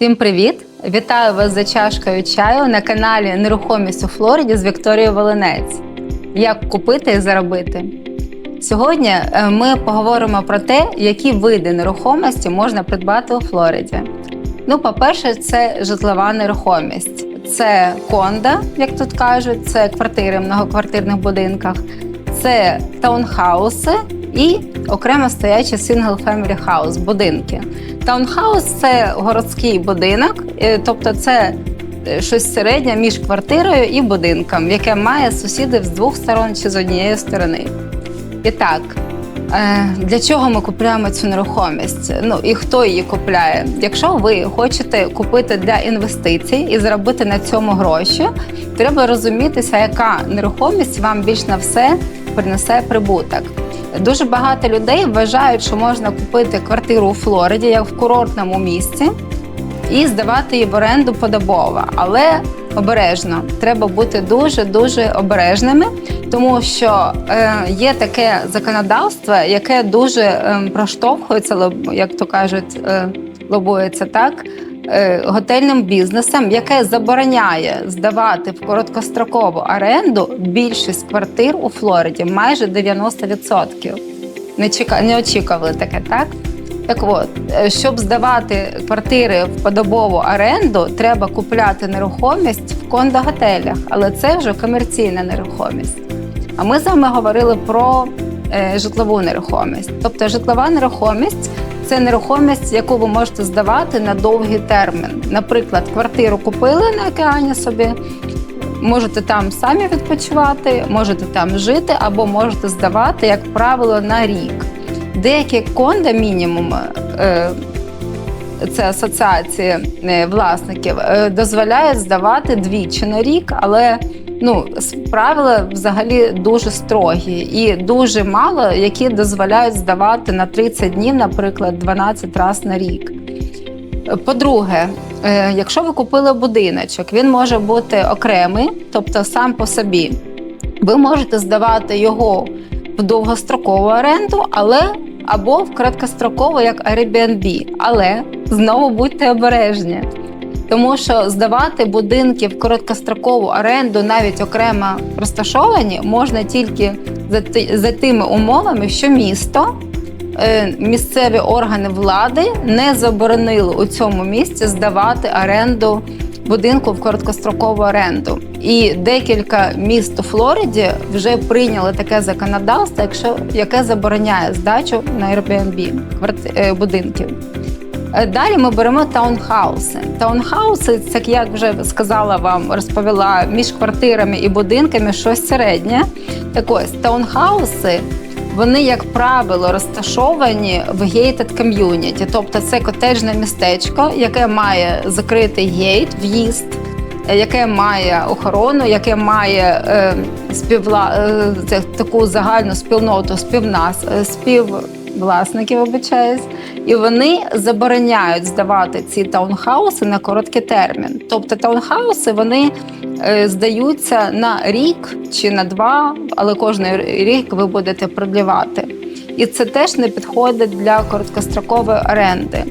Всім привіт! Вітаю вас за чашкою чаю на каналі Нерухомість у Флориді з Вікторією Волинець. Як купити і заробити? Сьогодні е, ми поговоримо про те, які види нерухомості можна придбати у Флориді. Ну, по-перше, це житлова нерухомість. Це конда, як тут кажуть, це квартири в многоквартирних будинках, це таунхауси і окремо стоячі single-family house – будинки. Таунхаус це городський будинок, е, тобто це е, щось середнє між квартирою і будинком, яке має сусідів з двох сторон чи з однієї сторони. І так, е, для чого ми купуємо цю нерухомість? Ну і хто її купляє? Якщо ви хочете купити для інвестицій і заробити на цьому гроші, треба розумітися, яка нерухомість вам більш на все принесе прибуток. Дуже багато людей вважають, що можна купити квартиру у Флориді як в курортному місці і здавати її в оренду подобово. Але обережно треба бути дуже дуже обережними, тому що е, є таке законодавство, яке дуже е, проштовхується, як то кажуть, е, лобується так. Е, Готельним бізнесом, яке забороняє здавати в короткострокову оренду більшість квартир у Флориді, майже 90%. Не не очікували таке, так? Так от, е, щоб здавати квартири в подобову оренду, треба купляти нерухомість в кондо-готелях, але це вже комерційна нерухомість. А ми з вами говорили про е, житлову нерухомість. Тобто житлова нерухомість це нерухомість, яку ви можете здавати на довгий термін. Наприклад, квартиру купили на океані собі, можете там самі відпочивати, можете там жити, або можете здавати, як правило, на рік. Деякі кондо мінімум. е, Це асоціації е, власників е, дозволяють здавати двічі на рік, але ну правила взагалі дуже строгі і дуже мало, які дозволяють здавати на 30 днів, наприклад, 12 разів на рік. По-друге, е, якщо ви купили будиночок, він може бути окремий, тобто сам по собі. Ви можете здавати його в довгострокову оренду, але або в короткострокову, як Airbnb. Але знову будьте обережні. Тому що здавати будинки в короткострокову оренду, навіть окремо розташовані, можна тільки за, за тими умовами, що місто, е, місцеві органи влади не заборонили у цьому місці здавати оренду будинку в короткострокову оренду. І декілька міст у Флориді вже прийняли таке законодавство, якщо яке забороняє здачу на Airbnb е, будинків. Е, Далі ми беремо таунхауси. Таунхауси, це як вже сказала вам, розповіла між квартирами і будинками щось середнє. Так ось таунхауси. Вони, як правило, розташовані в gated community, тобто це котеджне містечко, яке має закритий гейт, в'їзд, е, яке має охорону, яке має е, співвла... е, таку загальну спільноту співнас... е, співвласників, обичаюсь, і вони забороняють здавати ці таунхауси на короткий термін. Тобто таунхауси вони е, здаються на рік чи на два, але кожен рік ви будете продлівати. І це теж не підходить для короткострокової оренди.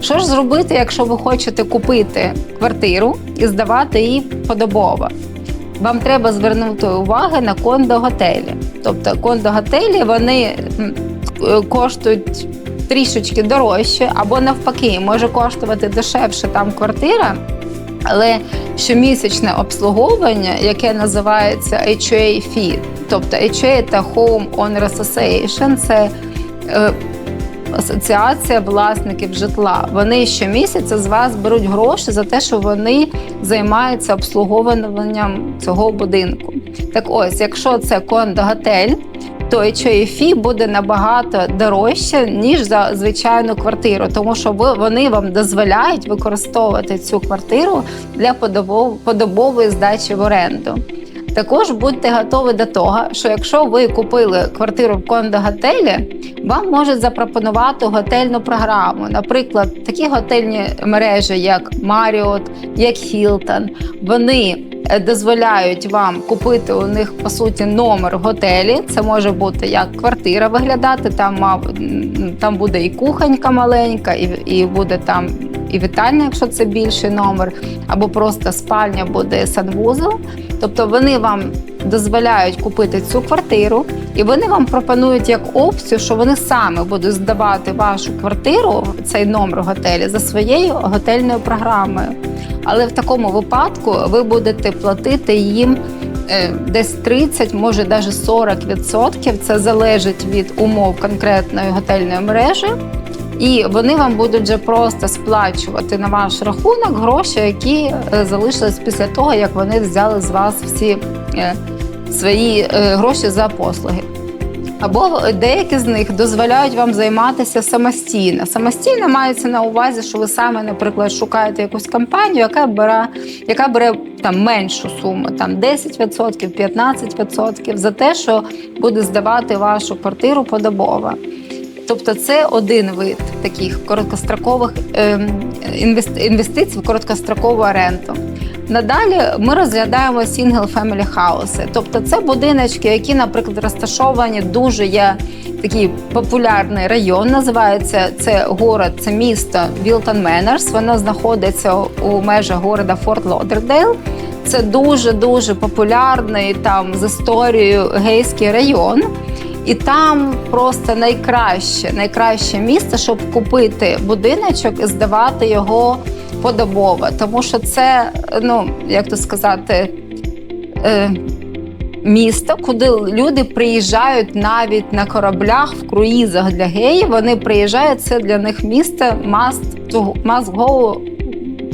Що ж зробити, якщо ви хочете купити квартиру і здавати її подобово? Вам треба звернути увагу на кондо-готелі. Тобто кондо-готелі вони коштують трішечки дорожче, або навпаки, може коштувати дешевше там квартира, але щомісячне обслуговування, яке називається HOA fee, тобто HOA та Home Owner Association, це е, асоціація власників житла. Вони щомісяця з вас беруть гроші за те, що вони займаються обслуговуванням цього будинку. Так ось, якщо це кондо-готель, то HOA буде набагато дорожче, ніж за звичайну квартиру, тому що вони вам дозволяють використовувати цю квартиру для подобової здачі в оренду. Також будьте готові до того, що якщо ви купили квартиру в кондо-готелі, вам можуть запропонувати готельну програму. Наприклад, такі готельні мережі, як Marriott, як Hilton, вони е, дозволяють вам купити у них по суті номер в готелі. Це може бути як квартира виглядати. Там мав там буде і кухонька маленька, і, і буде там і вітальня, якщо це більший номер, або просто спальня буде санвузол. Тобто вони вам дозволяють купити цю квартиру, і вони вам пропонують як опцію, що вони саме будуть здавати вашу квартиру, цей номер готелі, за своєю готельною програмою. Але в такому випадку ви будете платити їм е, десь 30, може навіть 40%. Це залежить від умов конкретної готельної мережі. І вони вам будуть вже просто сплачувати на ваш рахунок гроші, які е, залишились після того, як вони взяли з вас всі е, свої е, гроші за послуги. Або деякі з них дозволяють вам займатися самостійно. Самостійно мається на увазі, що ви саме, наприклад, шукаєте якусь компанію, яка бере, яка бере там меншу суму, там 10%, 15% за те, що буде здавати вашу квартиру подобово. Тобто це один вид таких короткострокових ем, інвестицій в короткострокову оренду. Надалі ми розглядаємо single family houses. Тобто це будиночки, які, наприклад, розташовані дуже є такий популярний район. Називається це город, це місто Вілтон Менерс. Воно знаходиться у межах города Форт Лодердейл. Це дуже дуже популярний там з історією гейський район. І там просто найкраще, найкраще місце, щоб купити будиночок і здавати його подобово. Тому що це, ну як то сказати, е, місто, куди люди приїжджають навіть на кораблях в круїзах для геїв. Вони приїжджають, це для них місто must, to, must go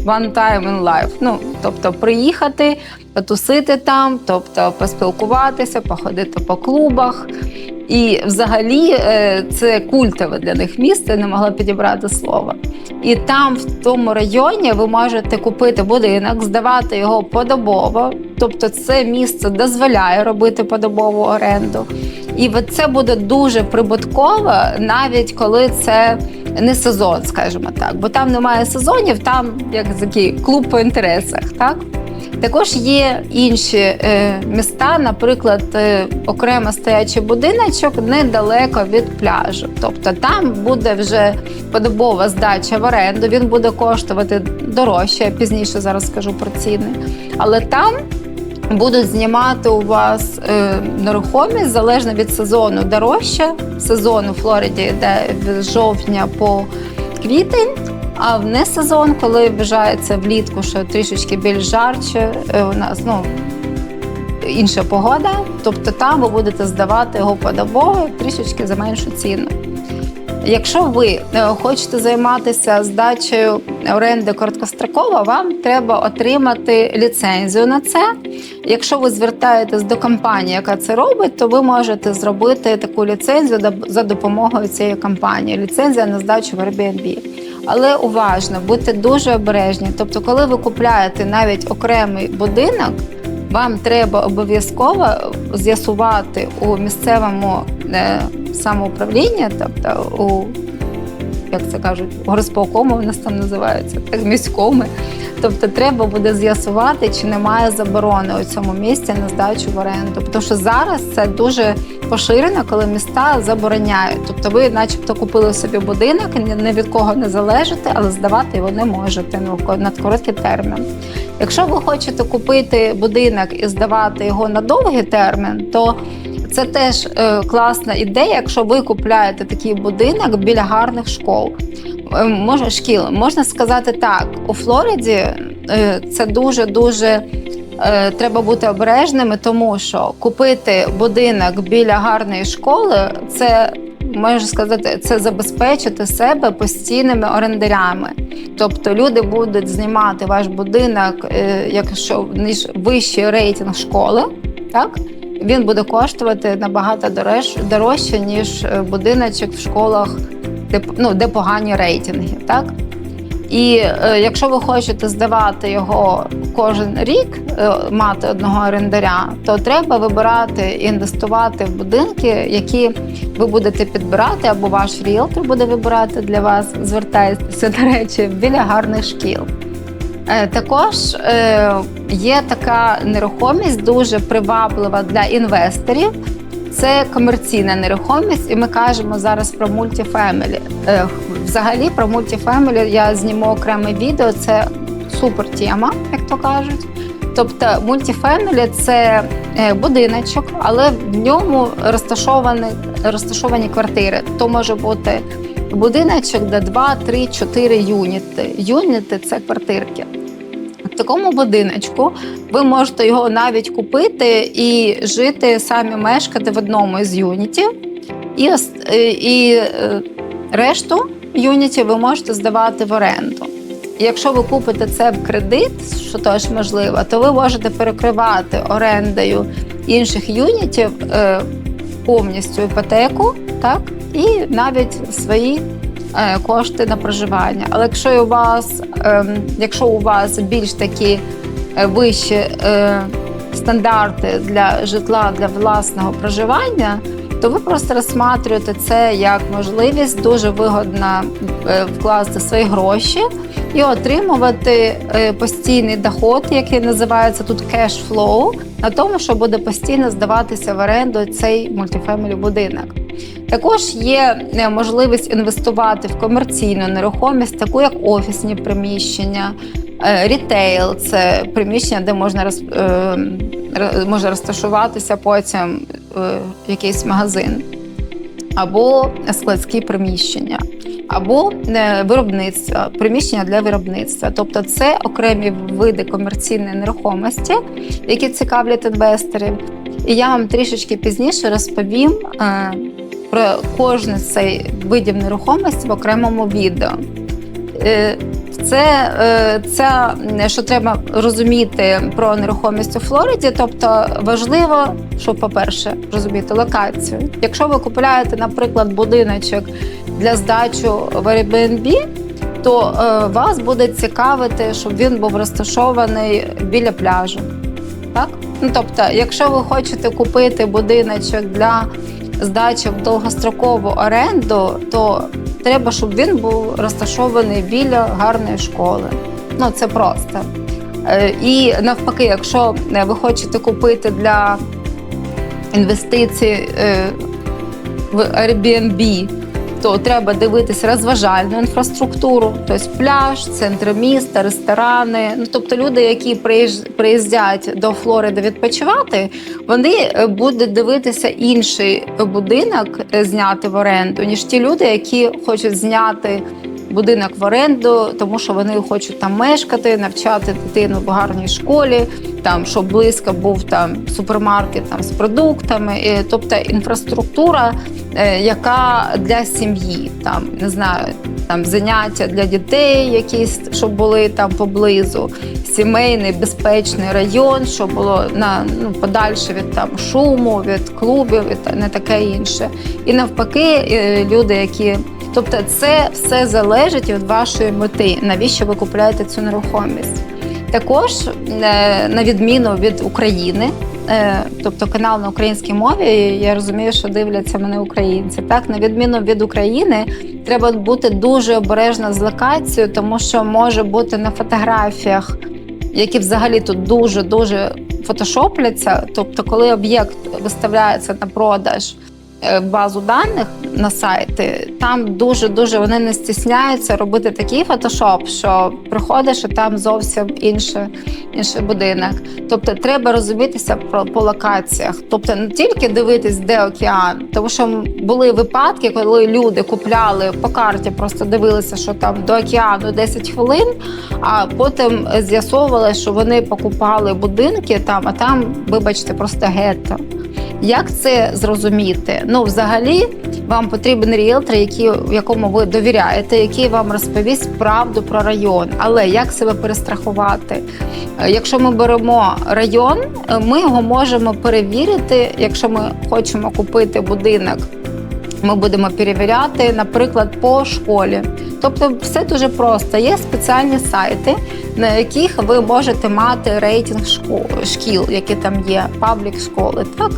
one time in life. Ну, тобто приїхати, потусити там, тобто поспілкуватися, походити по клубах. І взагалі е, це культове для них місце, я не могла підібрати слово. І там, в тому районі, ви можете купити будинок, здавати його подобово. Тобто, це місце дозволяє робити подобову оренду. І це буде дуже прибутково, навіть коли це не сезон, скажімо так. Бо там немає сезонів, там як такий клуб по інтересах. так? Також є інші е, міста, наприклад, е, окремо стоячий будиночок недалеко від пляжу. Тобто там буде вже подобова здача в оренду, він буде коштувати дорожче. Я пізніше зараз скажу про ціни. Але там будуть знімати у вас е, нерухомість залежно від сезону дорожче. Сезон у Флориді йде з жовтня по квітень. А в несезон, коли вважається влітку, що трішечки більш жарче, е, у нас ну, інша погода, тобто там ви будете здавати його подобово трішечки за меншу ціну. Якщо ви е, хочете займатися здачею оренди короткостроково, вам треба отримати ліцензію на це. Якщо ви звертаєтесь до компанії, яка це робить, то ви можете зробити таку ліцензію за допомогою цієї компанії. Ліцензія на здачу в Airbnb. Але уважно, будьте дуже обережні. Тобто, коли ви купляєте навіть окремий будинок, вам треба обов'язково з'ясувати у місцевому е, самоуправлінні, тобто у як це кажуть, горосполкому у нас там називаються, так міському. Тобто треба буде з'ясувати, чи немає заборони у цьому місці на здачу в оренду. Тому що зараз це дуже поширено, коли міста забороняють. Тобто ви, начебто, купили собі будинок, ні від кого не залежите, але здавати його не можете ну, на короткий термін. Якщо ви хочете купити будинок і здавати його на довгий термін, то це теж е, класна ідея, якщо ви купляєте такий будинок біля гарних школ. Е, Може, шкіл, можна сказати так, у Флориді е, це дуже дуже треба бути обережними, тому що купити будинок біля гарної школи це можна сказати, це забезпечити себе постійними орендарями. Тобто люди будуть знімати ваш будинок, е, якщо ніж вищий рейтинг школи, так він буде коштувати набагато дорожче, ніж е, будиночок в школах, де, ну, де погані рейтинги. Так? І е, якщо ви хочете здавати його кожен рік, е, мати одного орендаря, то треба вибирати і інвестувати в будинки, які ви будете підбирати, або ваш ріелтор буде вибирати для вас. Звертайтеся, до речі, біля гарних шкіл. Е, Також е, є така нерухомість дуже приваблива для інвесторів. це комерційна нерухомість, і ми кажемо зараз про мультифемілі. Е, Взагалі про мультифемілі я зніму окреме відео. Це супер тема, як то кажуть. Тобто мультифемілі це будиночок, але в ньому розташовані, розташовані квартири. То може бути будиночок, де 2, 3, 4 юніти. Юніти це квартирки. В такому будиночку ви можете його навіть купити і жити самі мешкати в одному із юнітів, і, е, і е, решту юнітів ви можете здавати в оренду. Якщо ви купите це в кредит, що теж можливо, то ви можете перекривати орендою інших юнітів е, повністю іпотеку, так і навіть свої е, кошти на проживання. Але якщо у вас, е, якщо у вас більш такі е, вищі е, стандарти для житла для власного проживання, то ви просто розсматриваєте це як можливість дуже вигодно вкласти свої гроші і отримувати постійний доход, який називається тут flow, на тому, що буде постійно здаватися в оренду цей мультифемілі будинок. Також є е, можливість інвестувати в комерційну нерухомість, таку як офісні приміщення, е, рітейл це приміщення, де можна роз, е, може розташуватися потім якийсь магазин, або складські приміщення, або виробництво, приміщення для виробництва. Тобто це окремі види комерційної нерухомості, які цікавлять інвесторів. І я вам трішечки пізніше розповім про кожен з цей видів нерухомості в окремому відео. Е, Це, е, це що треба розуміти про нерухомість у Флориді. Тобто важливо, що, по-перше, розуміти локацію. Якщо ви купуєте, наприклад, будиночок для здачі в Airbnb, то е, вас буде цікавити, щоб він був розташований біля пляжу. Так? Ну, тобто, якщо ви хочете купити будиночок для здачі в довгострокову оренду, то треба, щоб він був розташований біля гарної школи. Ну, це просто. Е, І навпаки, якщо е, ви хочете купити для інвестицій е, в Airbnb, то треба дивитися розважальну інфраструктуру, тобто пляж, центр міста, ресторани. Ну тобто люди, які приїздять до Флориди відпочивати, вони е, будуть дивитися інший будинок е, зняти в оренду, ніж ті люди, які хочуть зняти. Будинок в оренду, тому що вони хочуть там мешкати, навчати дитину в гарній школі, там щоб близько був там супермаркет там з продуктами, і, тобто інфраструктура, е, яка для сім'ї, там не знаю, там заняття для дітей, якісь щоб були там поблизу, сімейний безпечний район, щоб було на ну подальше від там шуму, від клубів і не таке інше. І навпаки, е, люди, які Тобто, це все залежить від вашої мети, навіщо ви купуєте цю нерухомість. Також, е, на відміну від України, е, тобто канал на українській мові, я розумію, що дивляться мене українці. Так, на відміну від України, треба бути дуже обережно з локацією, тому що може бути на фотографіях, які взагалі тут дуже дуже фотошопляться. Тобто, коли об'єкт виставляється на продаж базу даних на сайти, там дуже дуже вони не стісняються робити такий фотошоп, що приходиш і там зовсім інше, інший будинок. Тобто треба розумітися про по локаціях, тобто не тільки дивитись, де океан, тому що були випадки, коли люди купляли по карті, просто дивилися, що там до океану 10 хвилин, а потім з'ясовували, що вони покупали будинки там, а там, вибачте, просто гетто. Як це зрозуміти? Ну, взагалі, вам потрібен ріелтор, який, якому ви довіряєте, який вам розповість правду про район. Але як себе перестрахувати? Е, Якщо ми беремо район, е, ми його можемо перевірити, якщо ми хочемо купити будинок. Ми будемо перевіряти, наприклад, по школі. Тобто, все дуже просто. Є спеціальні сайти, на яких ви можете мати рейтинг шко- шкіл, які там є, паблік школи. Так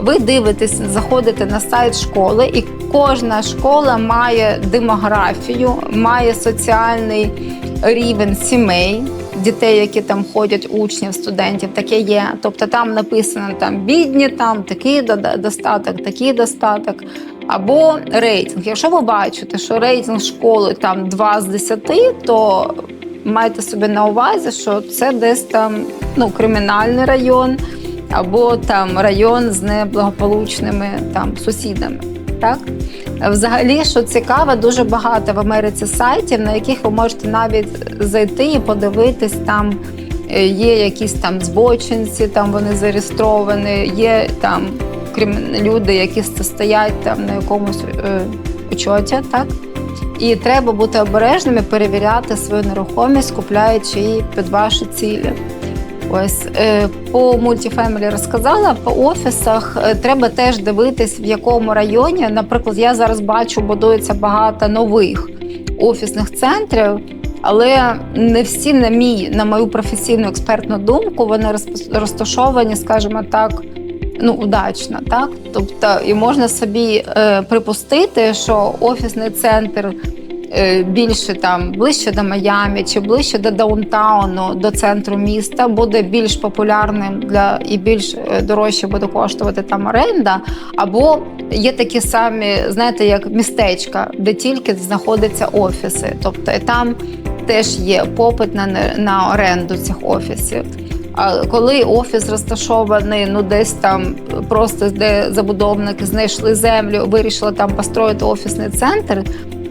ви дивитесь, заходите на сайт школи, і кожна школа має демографію, має соціальний рівень сімей. дітей, які там ходять, учнів, студентів, таке є. Тобто там написано там бідні, там такий достаток, такий достаток. Або рейтинг. Якщо ви бачите, що рейтинг школи там 2 з 10, то майте собі на увазі, що це десь там ну, кримінальний район, або там район з неблагополучними там сусідами. Так? Взагалі, що цікаво, дуже багато в Америці сайтів, на яких ви можете навіть зайти і подивитись там. е, Є якісь там збочинці, там вони зареєстровані, є там крим- люди, які стоять там на якомусь е, учоті, так? І треба бути обережними, перевіряти свою нерухомість, купляючи її під ваші цілі. Ось е, по мультифемілі розказала, по офісах е, треба теж дивитись, в якому районі. Наприклад, я зараз бачу, будується багато нових офісних центрів, але не всі, на мій, на мою професійну експертну думку, вони розташовані, скажімо так, ну, удачно, так? Тобто, і можна собі е, припустити, що офісний центр е, більше там ближче до Майамі чи ближче до даунтауну, до центру міста, буде більш популярним для і більш е, дорожче буде коштувати там оренда. Або є такі самі, знаєте, як містечка, де тільки знаходяться офіси. Тобто там теж є попит на, на оренду цих офісів. А коли офіс розташований, ну десь там просто де забудовники знайшли землю, вирішили там построїти офісний центр.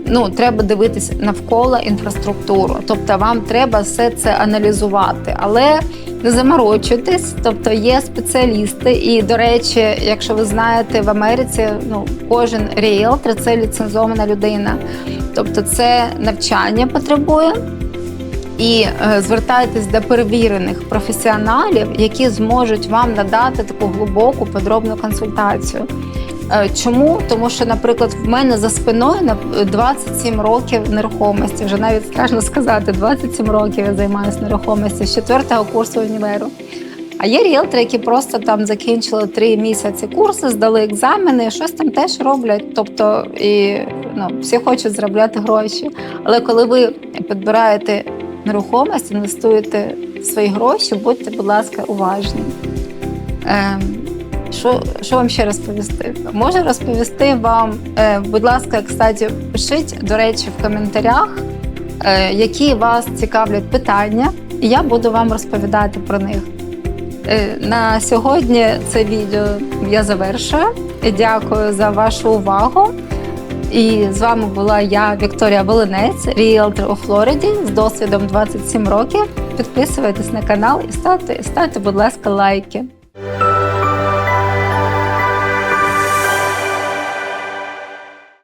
Ну, треба дивитися навколо інфраструктуру. Тобто вам треба все це аналізувати, але не заморочуйтесь. Тобто є спеціалісти, і до речі, якщо ви знаєте, в Америці ну кожен ріелтор це ліцензована людина. Тобто, це навчання потребує. І е, звертайтесь до перевірених професіоналів, які зможуть вам надати таку глибоку подробну консультацію. Е, Чому? Тому що, наприклад, в мене за спиною на 27 років нерухомості. Вже навіть страшно сказати, 27 років я займаюся нерухомістю з четвертого курсу універу. А є ріелтори, які просто там закінчили три місяці курси, здали екзамени, щось там теж роблять. Тобто, і ну, всі хочуть заробляти гроші. Але коли ви підбираєте нерухомість, інвестуєте свої гроші, будьте, будь ласка, уважні. Ем, що, що вам ще розповісти? Можу розповісти вам, е, будь ласка, кстати, пишіть, до речі, в коментарях, е, які вас цікавлять питання, і я буду вам розповідати про них. Е, На сьогодні це відео я завершую. Дякую за вашу увагу. І з вами була я, Вікторія Волинець, ріелтор у Флориді з досвідом 27 років. Підписуйтесь на канал і ставте, ставте, будь ласка, лайки.